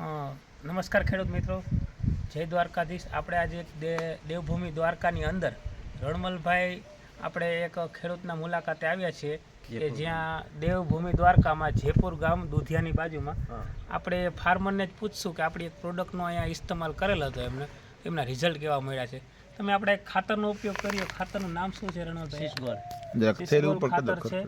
અ, નમસ્કાર ખેડૂત મિત્રો. જય દ્વારકાધીશ. આપણે આજે એક દેવભૂમિ દ્વારકાની અંદર રણમલભાઈ આપણે એક ખેડૂતના મુલાકાતે આવ્યા છીએ કે જ્યાં દેવભૂમિ દ્વારકામાં જયપુર ગામ દુધિયાની બાજુમાં આપણે ફાર્મરને જ પૂછશું કે આપણી એક પ્રોડક્ટનો અહીંયા ઇસ્તેમાલ કરેલ હતો એમને. એમના રિઝલ્ટ કેવા મળ્યા છે? તમે આપણે એક ખાતરનો ઉપયોગ કર્યો ખાતરનું નામ શું છે થેલી સિસ્ગોલ ઉપર ખાતર છે.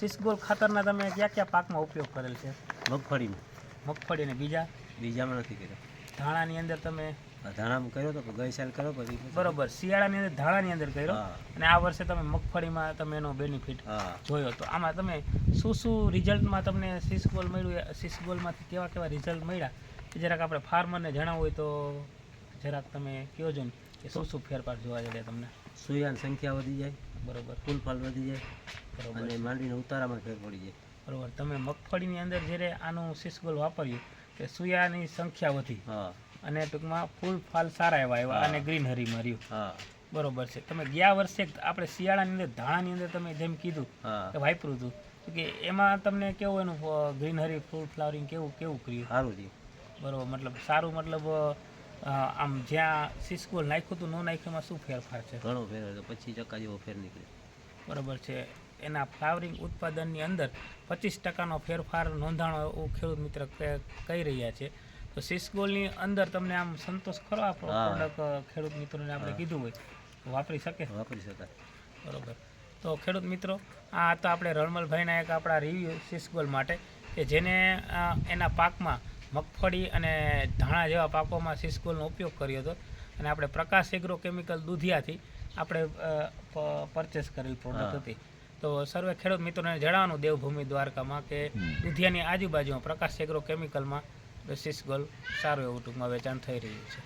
સિસ્ગોલ ખાતરના તમે કયા કયા પાકમાં ઉપયોગ કરેલ છે? મગફળીમાં. મગફળી અને બીજા? બીજામાં નથી કર્યો. ધાણાની અંદર તમે ધાણામાં કર્યો તો ગઈ સાલ કર્યો પછી બરોબર શિયાળાની અંદર ધાણાની અંદર કર્યો અને આ વર્ષે તમે મગફળીમાં તમે એનો બેનિફિટ જોયો તો. આમાં તમે શું શું રિઝલ્ટમાં તમને સિસગોલ મળ્યું? સિસગોલમાંથી કેવા કેવા રિઝલ્ટ મળ્યા? એ જરાક આપણે ફાર્મરને જણાવવું હોય તો જરાક તમે કહો છો ને કે શું શું ફેરફાર જોવા જઈએ તમને? સૂર્યાની સંખ્યા વધી જાય બરોબર. ફૂલ ફાલ વધી જાય બરોબર. અને માંડીને ઉતારામાં ફેર પડી જાય. બરોબર. તમે મગફળીની અંદર જ્યારે આનું સિસગોલ વાપર્યું કે સુયાની સંખ્યા વધી. હા. અને ટૂંકમાં ફૂલ ફાલ સારા એવા આવ્યા. અને ગ્રીનહરી મર્યું હા. બરોબર છે. તમે ગયા વર્ષે આપણે શિયાળાની અંદર ધાણાની અંદર તમે જેમ કીધું કે વાપર્યું હતું કે એમાં તમને કેવું એનું ગ્રીનહરી ફૂલ ફ્લાવરિંગ કેવું કેવું કર્યું? સારું થયું બરોબર મતલબ સારું મતલબ આમ જ્યાં સિસ્કુલ નાખ્યું હતું ન નાખ્યું એમાં શું ફેરફાર છે? ઘણો ફેર પછી ચક્કા જેવો ફેર નીકળ્યો બરોબર છે. એના ફ્લાવરિંગ ઉત્પાદનની અંદર પચીસ ટકાનો ફેરફાર નોંધાણો એવું ખેડૂત મિત્ર કહી રહ્યા છે. તો સિસગોલની અંદર તમને આમ સંતોષ ખરો આ. પ્રોડક્ટ ખેડૂત મિત્રોને આપણે કીધું હોય? તો વાપરી શકે? વાપરી શકાય. બરોબર. તો ખેડૂત મિત્રો આ તો આપણે રણમલભાઈના એક આપણા રિવ્યુ સિસગોલ માટે કે જેને એના પાકમાં મગફળી અને ધાણા જેવા પાકોમાં સિસગોલનો ઉપયોગ કર્યો હતો અને આપણે પ્રકાશ એગ્રો કેમિકલ દુધિયાથી આપણે પરચેસ કરેલ પ્રોડક્ટ હતી. તો સર્વે ખેડૂત મિત્રોને જણાવવાનું દેવભૂમિ દ્વારકામાં કે દુધિયાની આજુબાજુમાં પ્રકાશ એગ્રો કેમિકલમાં સિસગોલ સારું એવું ટૂંકમાં વેચાણ થઈ રહ્યું છે.